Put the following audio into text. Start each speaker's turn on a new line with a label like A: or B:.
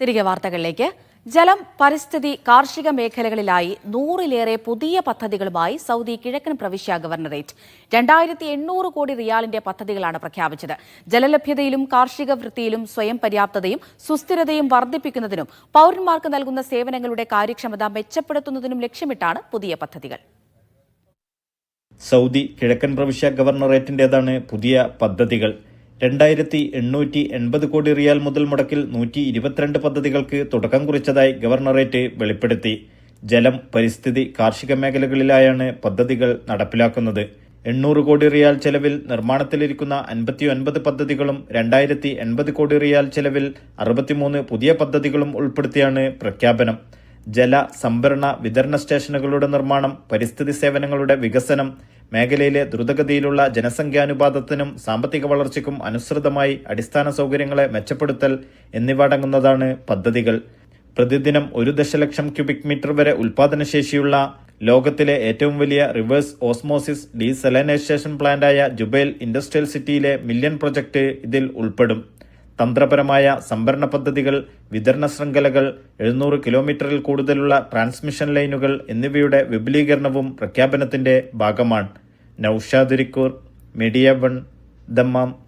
A: തിരികെ വാർത്തകളിലേക്ക്. ജലം പരിസ്ഥിതി കാർഷിക മേഖലകളിലായി നൂറിലേറെ പുതിയ പദ്ധതികളുമായി സൗദി കിഴക്കൻ പ്രവിശ്യ ഗവർണറേറ്റ്. രണ്ടായിരത്തി എണ്ണൂറ് കോടി റിയാലിന്റെ പദ്ധതികളാണ് പ്രഖ്യാപിച്ചത്. ജലലഭ്യതയിലും കാർഷിക വൃത്തിയിലും സ്വയം പര്യാപ്തതയും സുസ്ഥിരതയും വർദ്ധിപ്പിക്കുന്നതിനും പൌരന്മാർക്ക് നൽകുന്ന സേവനങ്ങളുടെ കാര്യക്ഷമത മെച്ചപ്പെടുത്തുന്നതിനും ലക്ഷ്യമിട്ടാണ് പുതിയ പദ്ധതികൾ.
B: സൗദി കിഴക്കൻ പ്രവിശ്യ ഗവർണറേറ്റിന്റേതാണ് പുതിയ പദ്ധതികൾ. രണ്ടായിരത്തി എണ്ണൂറ്റി എൺപത് കോടി റിയാൽ മുതൽ മുടക്കിൽ നൂറ്റി ഇരുപത്തിരണ്ട് പദ്ധതികൾക്ക് തുടക്കം കുറിച്ചതായി ഗവർണറേറ്റ് വെളിപ്പെടുത്തി. ജലം പരിസ്ഥിതി കാർഷിക മേഖലകളിലായാണ് പദ്ധതികൾ നടപ്പിലാക്കുന്നത്. എണ്ണൂറ് കോടി റിയാൽ ചെലവിൽ നിർമ്മാണത്തിലിരിക്കുന്ന അൻപത്തി ഒൻപത് പദ്ധതികളും രണ്ടായിരത്തി എൺപത് കോടി റിയാൽ ചെലവിൽ അറുപത്തിമൂന്ന് പുതിയ പദ്ധതികളും ഉൾപ്പെടുത്തിയാണ് പ്രഖ്യാപനം. ജല സംഭരണ വിതരണ സ്റ്റേഷനുകളുടെ നിർമ്മാണം പരിസ്ഥിതി സേവനങ്ങളുടെ വികസനം മേഖലയിലെ ദ്രുതഗതിയിലുള്ള ജനസംഖ്യാനുപാതത്തിനും സാമ്പത്തിക വളർച്ചയ്ക്കും അനുസൃതമായി അടിസ്ഥാന സൗകര്യങ്ങളെ മെച്ചപ്പെടുത്തൽ എന്നിവ അടങ്ങുന്നതാണ് പദ്ധതികൾ. പ്രതിദിനം ഒരു ദശലക്ഷം ക്യൂബിക് മീറ്റർ വരെ ഉൽപാദനശേഷിയുള്ള ലോകത്തിലെ ഏറ്റവും വലിയ റിവേഴ്സ് ഓസ്മോസിസ് ഡീസലൈനൈസേഷൻ പ്ലാന്റായ ജുബൈൽ ഇൻഡസ്ട്രിയൽ സിറ്റിയിലെ മില്യൺ പ്രൊജക്ട് ഇതിൽ ഉൾപ്പെടും. തന്ത്രപരമായ സംഭരണ പദ്ധതികൾ വിതരണ ശൃംഖലകൾ എഴുന്നൂറ് കിലോമീറ്ററിൽ കൂടുതലുള്ള ട്രാൻസ്മിഷൻ ലൈനുകൾ എന്നിവയുടെ വിപുലീകരണവും പ്രഖ്യാപനത്തിന്റെ ഭാഗമാണ്. Noushad Irikkur media one Dammam.